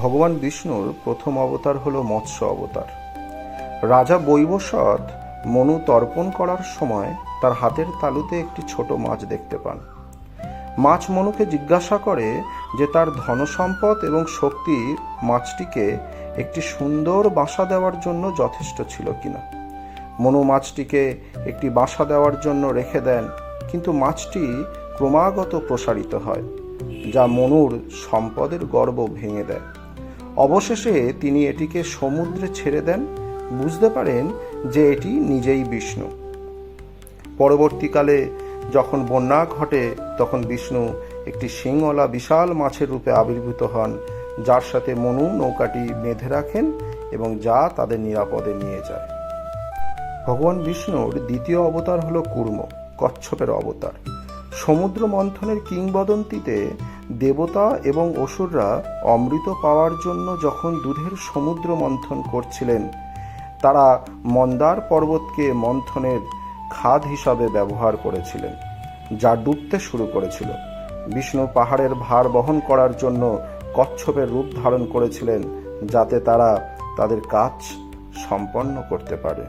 ভগবান বিষ্ণুর প্রথম অবতার হল মৎস্য অবতার। রাজা বৈবস্বত মনু তর্পণ করার সময় তার হাতের তালুতে একটি ছোট মাছ দেখতে পান। মাছ মনুকে জিজ্ঞাসা করে যে তার ধনসম্পদ এবং শক্তি মাছটিকে একটি সুন্দর বাসা দেওয়ার জন্য যথেষ্ট ছিল কিনা। মনু মাছটিকে একটি বাসা দেওয়ার জন্য রেখে দেন, কিন্তু মাছটি ক্রমাগত প্রসারিত হয়, যা মনুর সম্পদের গর্ব ভেঙে দেয়। অবশেষে তিনি এটিকে সমুদ্রে ছেড়ে দেন। বুঝতে পারেন যে এটি নিজেই বিষ্ণু। পরবর্তীকালে যখন বন্যা ঘটে, তখন বিষ্ণু একটি শিংওয়ালা বিশাল মাছের রূপে আবির্ভূত হন, যার সাথে মনু নৌকাটি বেঁধে রাখেন এবং যা তাদের নিরাপদে নিয়ে যায়। ভগবান বিষ্ণুর দ্বিতীয় অবতার হল কুর্ম, কচ্ছপের অবতার। সমুদ্র মন্থনের কিংবদন্তিতে দেবতা এবং অসুররা অমৃত পাওয়ার জন্য যখন দুধের সমুদ্র মন্থন করছিলেন, তারা মন্দার পর্বতকে মন্থনের খাদ হিসাবে ব্যবহার করেছিলেন, যা ডুবতে শুরু করেছিল। বিষ্ণু পাহাড়ের ভার বহন করার জন্য কচ্ছপের রূপ ধারণ করেছিলেন, যাতে তারা তাদের কাজ সম্পন্ন করতে পারে।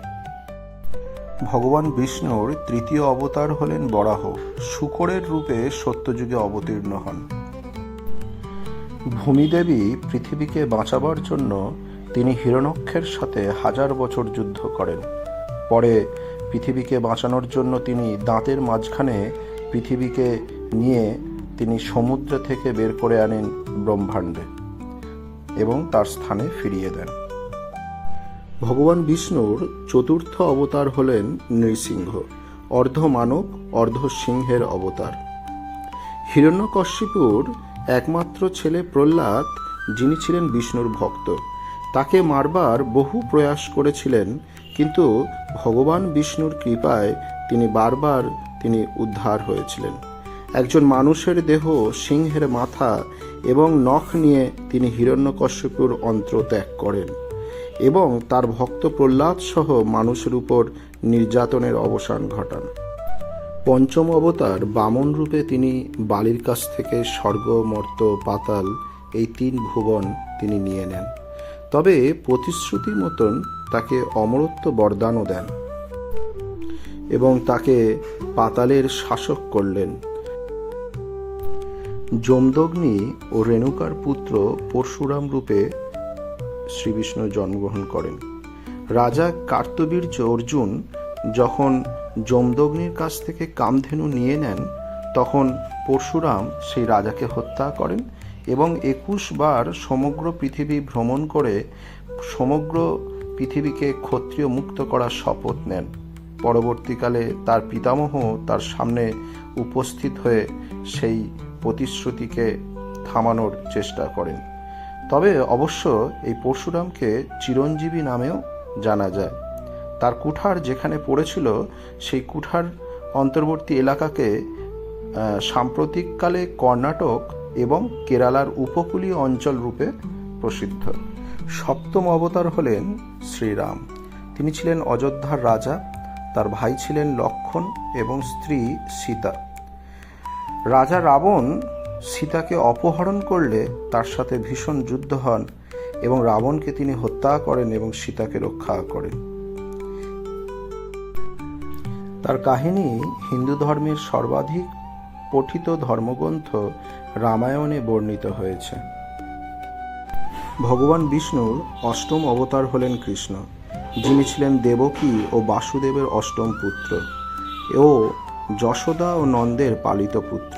ভগবান বিষ্ণুর তৃতীয় অবতার হলেন বরাহ। শুকরের রূপে সত্যযুগে অবতীর্ণ হন। ভূমিদেবী পৃথিবীকে বাঁচাবার জন্য তিনি হিরণক্ষের সাথে হাজার বছর যুদ্ধ করেন। পরে পৃথিবীকে বাঁচানোর জন্য তিনি দাঁতের মাঝখানে পৃথিবীকে নিয়ে তিনি সমুদ্র থেকে বের করে আনেন ব্রহ্মাণ্ডে এবং তার স্থানে ফিরিয়ে দেন। ভগবান বিষ্ণুর চতুর্থ অবতার হলেন নৃসিংহ অর্ধ মানব অর্ধ সিংহের অবতার। হিরণ্যকশ্যিপুর একমাত্র ছেলে প্রহ্লাদ, যিনি ছিলেন বিষ্ণুর ভক্ত। তাকে মারবার বহু প্রয়াস করেছিলেন, কিন্তু ভগবান বিষ্ণুর কৃপায় তিনি বারবার তিনি উদ্ধার হয়েছিলেন। একজন মানুষের দেহ সিংহের মাথা এবং নখ নিয়ে তিনি হিরণ্যকশ্যপুর অন্ত্র ত্যাগ করেন এবং তার ভক্ত প্রহ্লাদ সহ মানুষের উপর নির্যাতনের অবসান ঘটান। পঞ্চম অবতার বামন রূপে তিনি বালির কাছ থেকে স্বর্গ, মর্ত, পাতাল এই তিন ভুবন তিনি নিয়ে নেন। তবে প্রতিশ্রুতি মতন তাকে অমরত্ব বরদানও দেন এবং তাকে পাতালের শাসক করলেন। যমদগ্নি ও রেণুকার পুত্র পরশুরাম রূপে শ্রীবিষ্ণু জন্মগ্রহণ করেন। রাজা কার্তবীর্য অর্জুন যখন যমদগ্নির কাছ থেকে কামধেনু নিয়ে নেন, তখন পরশুরাম সেই রাজাকে হত্যা করেন এবং একুশ বার সমগ্র পৃথিবী ভ্রমণ করে সমগ্র পৃথিবীকে ক্ষত্রিয় মুক্ত করার শপথ নেন। পরবর্তীকালে তার পিতামহ তার সামনে উপস্থিত হয়ে সেই প্রতিশ্রুতিকে থামানোর চেষ্টা করেন। তবে অবশ্য এই পরশুরামকে চিরঞ্জীবী নামেও জানা যায়। তার কুঠার যেখানে পড়েছিল, সেই কুঠার অন্তর্বর্তী এলাকাকে সাম্প্রতিককালে কর্ণাটক এবং কেরালার উপকূলীয় অঞ্চল রূপে প্রসিদ্ধ। সপ্তম অবতার হলেন শ্রীরাম। তিনি ছিলেন অযোধ্যার রাজা, তার ভাই ছিলেন লক্ষণ এবং স্ত্রী সীতা। রাজা রাবণ সীতাকে অপহরণ করলে তার সাথে ভীষণ যুদ্ধ হন এবং রাবণকে তিনি হত্যা করেন এবং সীতাকে রক্ষা করেন। তার কাহিনী হিন্দু ধর্মের সর্বাধিক পঠিত ধর্মগ্রন্থ রামায়ণে বর্ণিত হয়েছে। ভগবান বিষ্ণুর অষ্টম অবতার হলেন কৃষ্ণ, যিনি ছিলেন দেবকী ও বাসুদেবের অষ্টম পুত্র ও যশোদা ও নন্দের পালিত পুত্র।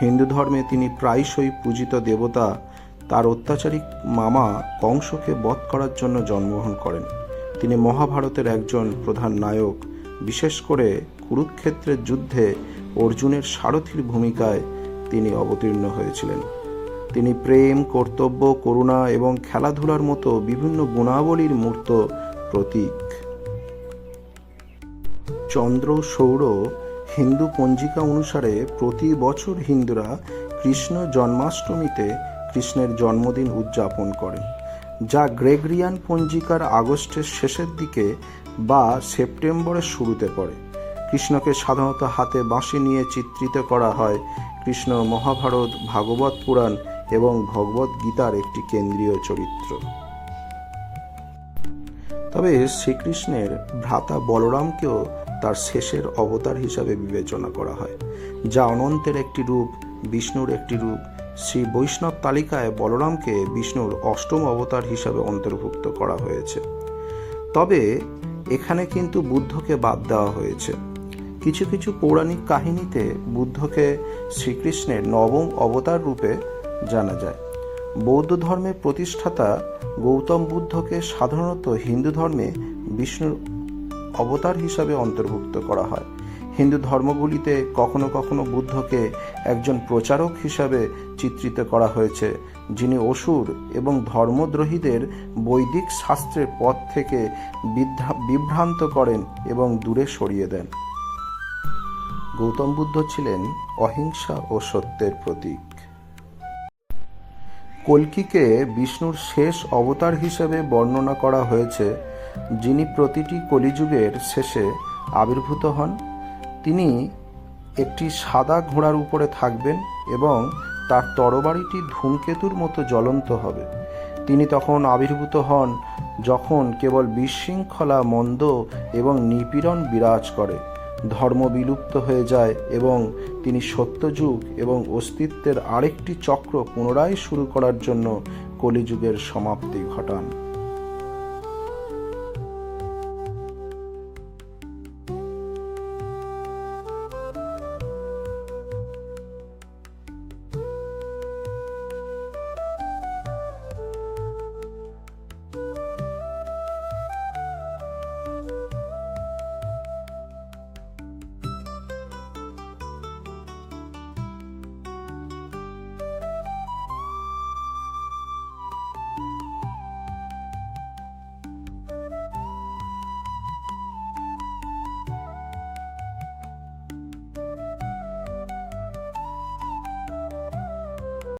হিন্দু ধর্মে তিনি প্রায়শই পূজিত দেবতা তার অত্যাচারী মামা কংসকে বধ করার জন্য জন্মগ্রহণ করেন। তিনি মহাভারতের একজন প্রধান নায়ক বিশেষ করে কুরুক্ষেত্রের যুদ্ধে অর্জুনের সারথীর ভূমিকায় তিনি অবতীর্ণ হয়েছিলেন। তিনি প্রেম, কর্তব্য, করুণা এবং খেলাধুলার মতো বিভিন্ন গুণাবলীর মূর্ত প্রতীক। চন্দ্র, সৌর, হিন্দু পঞ্জিকা অনুসারে প্রতি বছর হিন্দুরা কৃষ্ণ জন্মাষ্টমীতে কৃষ্ণের জন্মদিন উদযাপন করেন, যা গ্রেগরিয়ান পঞ্জিকার আগস্টের শেষের দিকে বা সেপ্টেম্বরের শুরুতে পড়ে। কৃষ্ণকে সাধারণত হাতে বাঁশি নিয়ে চিত্রিত করা হয়। কৃষ্ণ মহাভারত, ভাগবত পুরাণ এবং ভগবত গীতার একটি কেন্দ্রীয় চরিত্র। তবে শ্রীকৃষ্ণের ভ্রাতা বলরামকেও তার শেষের অবতার হিসাবে বিবেচনা করা হয়, যা অনন্তের একটি রূপ, বিষ্ণুর একটি রূপ। শ্রী বৈষ্ণব তালিকায় বলরামকে বিষ্ণুর অষ্টম অবতার হিসাবে অন্তর্ভুক্ত করা হয়েছে। তবে এখানে কিন্তু বুদ্ধকে বাদ দেওয়া হয়েছে। কিছু কিছু পৌরাণিক কাহিনীতে বুদ্ধকে শ্রীকৃষ্ণের নবম অবতার রূপে জানা যায়। বৌদ্ধ ধর্মের প্রতিষ্ঠাতা গৌতম বুদ্ধকে সাধারণত হিন্দু ধর্মে বিষ্ণুর অবতার হিসাবে অন্তর্ভুক্ত করা হয়। হিন্দু ধর্মগুলিতে কখনো কখনো বুদ্ধকে একজন প্রচারক হিসাবে চিত্রিত করা হয়েছে। যিনি অসুর এবং ধর্মদ্রোহীদের বৈদিক শাস্ত্রের পথ থেকে বিভ্রান্ত করেন এবং দূরে সরিয়ে দেন। গৌতম বুদ্ধ ছিলেন অহিংসা ও সত্যের প্রতীক। কল্কিকে বিষ্ণুর শেষ অবতার হিসেবে বর্ণনা করা হয়েছে, যিনি প্রতিটি কলিযুগের শেষে আবির্ভূত হন। তিনি একটি সাদা ঘোড়ার উপরে থাকবেন এবং তার তরবারিটি ধূমকেতুর মতো জ্বলন্ত হবে। তিনি তখন আবির্ভূত হন যখন কেবল বিশৃঙ্খলা, মন্দ এবং নিপীড়ন বিরাজ করে। ধর্ম বিলুপ্ত হয়ে যায় এবং তিনি সত্যযুগ এবং অস্তিত্বের আরেকটি চক্র পুনরায় শুরু করার জন্য কলিযুগের সমাপ্তি ঘটান।